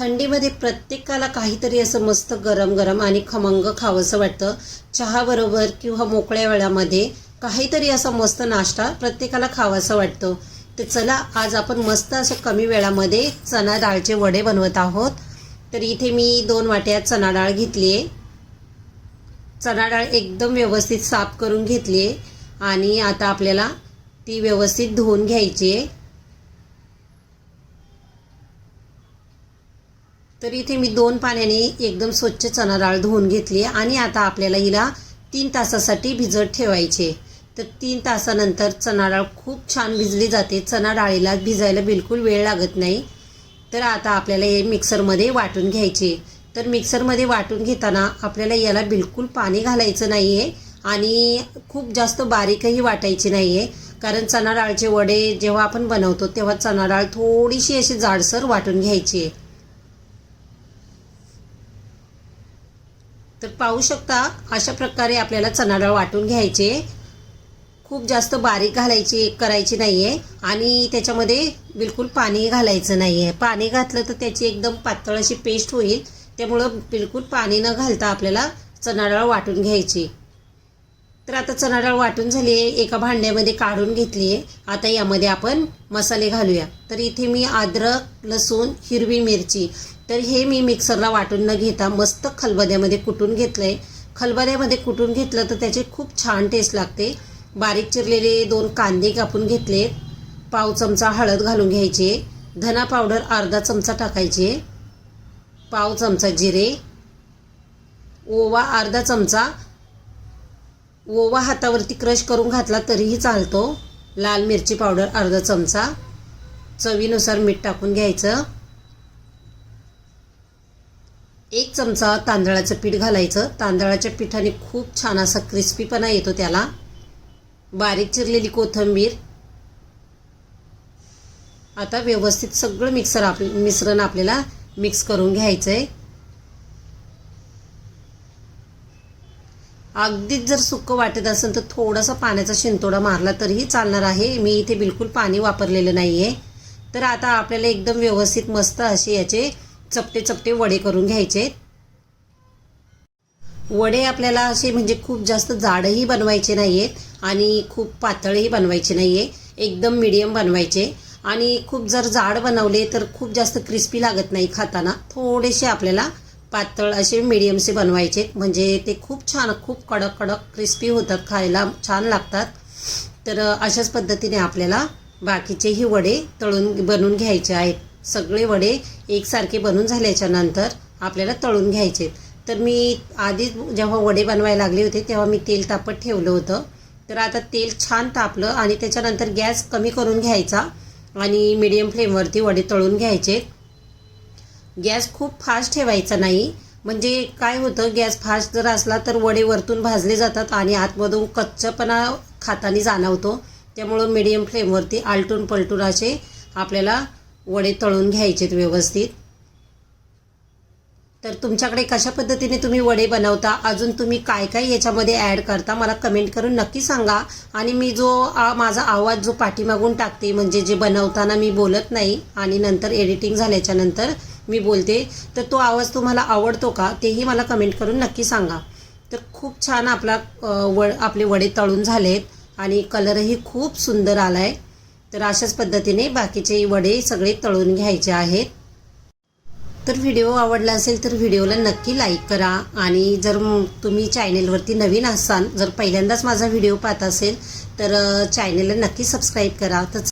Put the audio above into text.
थंडीमध्ये प्रत्येकाला काहीतरी असं मस्त गरम गरम आणि खमंग खावंसं वाटतं. चहाबरोबर किंवा मोकळ्या वेळामध्ये काहीतरी असा मस्त नाश्ता प्रत्येकाला खावासा वाटतो. तर चला आज आपण मस्त असं कमी वेळामध्ये चणा डाळचे वडे बनवत आहोत. तर इथे मी दोन वाट्या चणा डाळ घेतली आहे चणा डाळ एकदम व्यवस्थित साफ करून घेतली आहे आणि आता आपल्याला ती व्यवस्थित धुवून घ्यायची आहे तर इथे मी दोन पाण्याने एकदम स्वच्छ चणा डाळ धुवून घेतली आणि आता आपल्याला हिला तीन तासासाठी भिजत ठेवायचे. तर तीन तासानंतर चणा डाळ खूप छान भिजली जाते. चणा डाळीला भिजायला बिलकुल वेळ लागत नाही. तर आता आपल्याला हे मिक्सरमध्ये वाटून घ्यायचे. तर मिक्सरमध्ये वाटून घेताना आपल्याला याला बिलकुल पाणी घालायचं नाही आहे आणि खूप जास्त बारीकही वाटायची नाही आहे कारण चणा डाळचे वडे जेव्हा आपण बनवतो तेव्हा चणा डाळ थोडीशी अशी जाडसर वाटून घ्यायची. आहे तर पाहू शकता अशा प्रकारे आपल्याला चणा डाळ वाटून घ्यायचे. खूप जास्त बारीक घालायची करायची नाही आहे आणि त्याच्यामध्ये बिलकुल पाणी घालायचं नाही आहे पाणी घातलं तर त्याची एकदम पातळ अशी पेस्ट होईल. त्यामुळं बिलकुल पाणी न घालता आपल्याला चणा डाळ वाटून घ्यायची. तर आता चणा डाळ वाटून झाली आहे. एका भांड्यामध्ये काढून घेतली आहे. आता यामध्ये आपण मसाले घालूया. तर इथे मी अद्रक लसूण हिरवी मिरची तर हे मी मिक्सरला वाटून न घेता मस्त खलबद्यामध्ये कुटून घेतलं आहे खलबद्यामध्ये कुटून घेतलं तर त्याची खूप छान टेस्ट लागते. बारीक चिरलेले दोन कांदे कापून घेतले. पाव चमचा हळद घालून घ्यायचे. धना पावडर अर्धा चमचा टाकायचे. पाव चमचा जिरे. ओवा अर्धा चमचा ओवा हातावरती क्रश करून घातला तरीही चालतो. लाल मिरची पावडर अर्धा चमचा. चवीनुसार मीठ टाकून घ्यायचं. एक चमचा तांदळाचं पीठ घालायचं. तांदळाच्या पिठाने खूप छान असा क्रिस्पीपणा येतो त्याला. बारीक चिरलेली कोथिंबीर. आता व्यवस्थित सगळं मिक्सर आप मिश्रण आपल्याला मिक्स करून घ्यायचं आहे अगदीच जर सुकं वाटत असेल तर थोडासा पाण्याचा शिंतोडा मारला तरीही चालणार आहे. मी इथे बिलकुल पाणी वापरलेलं नाही आहे तर आता आपल्याला एकदम व्यवस्थित मस्त असे याचे चपटे चपटे वडे करून घ्यायचे. वडे आपल्याला असे म्हणजे खूप जास्त जाडही बनवायचे नाही आहेत आणि खूप पातळही बनवायचे नाही आहे एकदम मिडियम बनवायचे. आणि खूप जर जाड बनवले तर खूप जास्त क्रिस्पी लागत नाही खाताना. थोडेसे आपल्याला पातळ असे मिडियमचे बनवायचे. म्हणजे ते खूप छान खूप कडक कडक क्रिस्पी होतात खायला छान लागतात. तर अशाच पद्धतीने आपल्याला बाकीचेही वडे तळून बनवून घ्यायचे आहेत. सगळे वडे एकसारखे बनून झाल्याच्यानंतर आपल्याला तळून घ्यायचे. तर मी आधी जेव्हा वडे बनवायला लागले होते तेव्हा मी तेल तापत ठेवलं होतं. तर आता तेल छान तापलं आणि त्याच्यानंतर गॅस कमी करून घ्यायचा आणि मीडियम फ्लेमवरती वडे तळून घ्यायचे. गॅस खूप फास्ट ठेवायचा नाही. म्हणजे काय होतं गॅस फास्ट जर असला तर वडे वरतून भाजले जातात आणि आतमधून कच्चपणा खातानी जाणवतो. त्यामुळं मीडियम फ्लेमवरती आलटून पलटून असे आपल्याला वडे तळून घ्यायचेत व्यवस्थित. तर तुमच्याकडे कशा पद्धतीने तुम्ही वडे बनवता अजून तुम्ही काय काय याच्यामध्ये ॲड करता मला कमेंट करून नक्की सांगा. आणि मी जो माझा आवाज जो पाठीमागून टाकते म्हणजे जे बनवताना मी बोलत नाही आणि नंतर एडिटिंग झाल्याच्यानंतर मी बोलते तर तो आवाज तुम्हाला आवडतो का तेही मला कमेंट करून नक्की सांगा. तर खूप छान आपला वड आपले वडे तळून झालेत आणि कलरही खूप सुंदर आला आहे तर अशाच पद्धतीने बाकीचे वडे सगळे तळून घ्यायचे आहेत. तर व्हिडिओ आवडला असेल तर व्हिडिओला नक्की लाईक करा आणि जर तुम्ही चॅनेलवरती नवीन असाल जर पहिल्यांदाच माझा व्हिडिओ पाहत असेल तर चॅनेलला नक्की सबस्क्राईब करा. तर